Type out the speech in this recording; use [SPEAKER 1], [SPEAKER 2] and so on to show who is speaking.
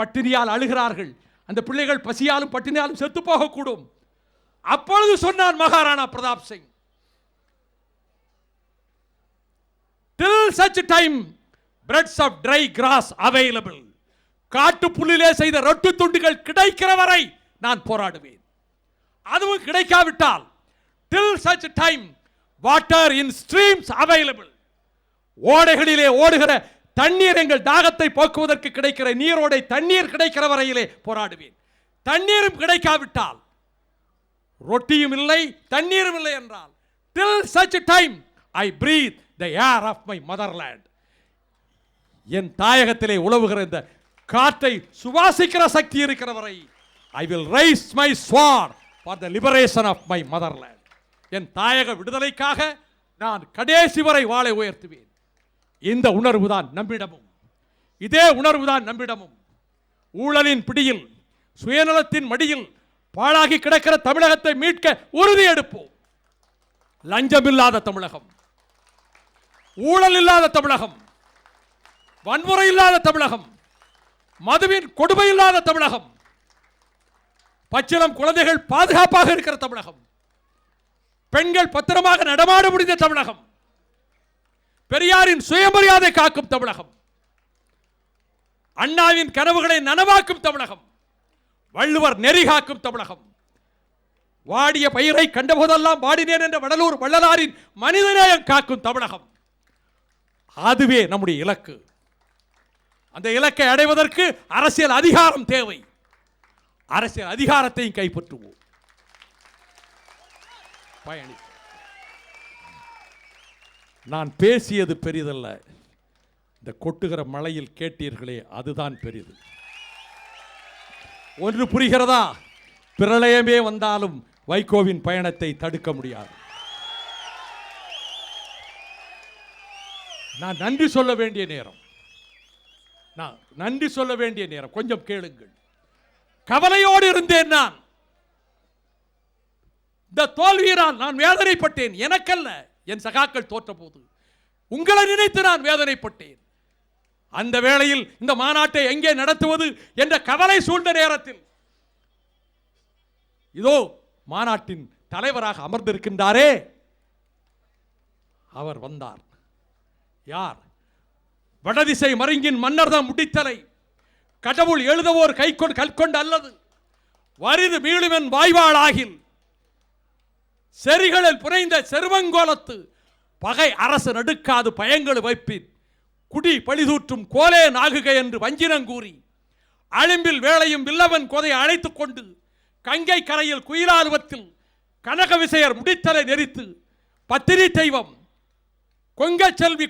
[SPEAKER 1] பட்டினியால் அழுகிறார்கள். அந்த பிள்ளைகள் பசியாலும் பட்டினியாலும் செத்து போகக்கூடும். அப்பொழுது சொன்னான் Maharana Pratap Singh till such time breads of dry grass available காட்டு புல்லிலே செய்த ரொட்டு துண்டுகள் கிடைக்கிற வரை நான் போராடுவேன். அதுவும் கிடைக்காவிட்டால் till such time water in streams available ஓடைகளிலே ஓடுகிற தண்ணீர் எங்கள் தாகத்தை போக்குவதற்கு கிடைக்கிற நீரோடை தண்ணீர் கிடைக்கிற வரையிலே போராடுவேன். தண்ணீரும் கிடைக்காவிட்டால் ரொட்டியும் இல்லை தண்ணீரும் இல்லை என்றால் till such time I breathe the air of my motherland என் தாயகத்திலே உழவுகிற இந்த காற்றை சுவாசிக்கிற சக்தி இருக்கிற வரை I will rise my sword for the liberation of my motherland என் தாயக விடுதலைக்காக நான் கடைசி வரை வாளை உயர்த்துவேன். இந்த உணர்வு தான் நம்பிடமும். இதே உணர்வு தான் நம்பிடமும். ஊழலின் பிடியில் சுயநலத்தின் மடியில் பாழாகி கிடக்கிற தமிழகத்தை மீட்க உறுதி எடுப்போம். லஞ்சமில்லாத தமிழகம். ஊழல் இல்லாத தமிழகம். வன்முறை இல்லாத தமிழகம். மதுவின் கொடுமை இல்லாத தமிழகம். பச்சிளம் குழந்தைகள் பாதுகாப்பாக இருக்கிற தமிழகம். பெண்கள் பத்திரமாக நடமாட முடிந்த தமிழகம். பெரியாரின் சுயமரியாதை காக்கும் தமிழகம். அண்ணாவின் கனவுகளை நனவாக்கும் தமிழகம். வள்ளுவர் நெறி காக்கும் தமிழகம். வாடிய பயிரை கண்டபோதெல்லாம் வாடினேன் என்ற வடலூர் வள்ளலாரின் மனிதநேயம் காக்கும் தமிழகம். அதுவே நம்முடைய இலக்கு. அந்த இலக்கை அடைவதற்கு அரசியல் அதிகாரம் தேவை. அரசியல் அதிகாரத்தையும் கைப்பற்றுவோம். பயணி நான் பேசியது பெரிதல்ல. இந்த கொட்டுகிற மழையில் கேட்டீர்களே அதுதான் பெரிது. ஒன்று புரிகிறதா? பிரளயமே வந்தாலும் வைகோவின் பயணத்தை தடுக்க முடியாது. நான் நன்றி சொல்ல வேண்டிய நேரம். நான் நன்றி சொல்ல வேண்டிய நேரம். கொஞ்சம் கேளுங்கள். கவலையோடு இருந்தேன் நான். இந்த தோல்வியினால் நான் வேதனைப்பட்டேன். எனக்கல்ல. என் சகாக்கள் தோற்ற போது உங்களை நினைத்து நான் வேதனைப்பட்டேன். அந்த வேளையில் இந்த மாநாட்டை எங்கே நடத்துவது என்ற கவலை சூழ்ந்த நேரத்தில் இதோ மாநாட்டின் தலைவராக அமர்ந்திருக்கின்றாரே. அவர் வந்தார். யார்? வடதிசை மருங்கின் மன்னர்தான் முடித்தலை. கடவுள் எழுதவோர் கை கொண்டு கற்கொண்டு அல்லது. வரிது மீளுமென் வாய்வாளாகில். செரிகளில் புனைந்த செருவங்கோலத்து. பகை அரசு நடுக்காது பயங்கள் வைப்பின். குடி பழிதூற்றும் கோலே நாகுக என்று வஞ்சினங்கூறி அழிம்பில் வேளையும் வில்லவன் கோதை அழைத்துக் கொண்டு கங்கை கரையில் குயிலாருவத்தில் கனக விசையர் முடித்தலை நெறித்து பத்திரி தெய்வம் கொங்கச் செல்வி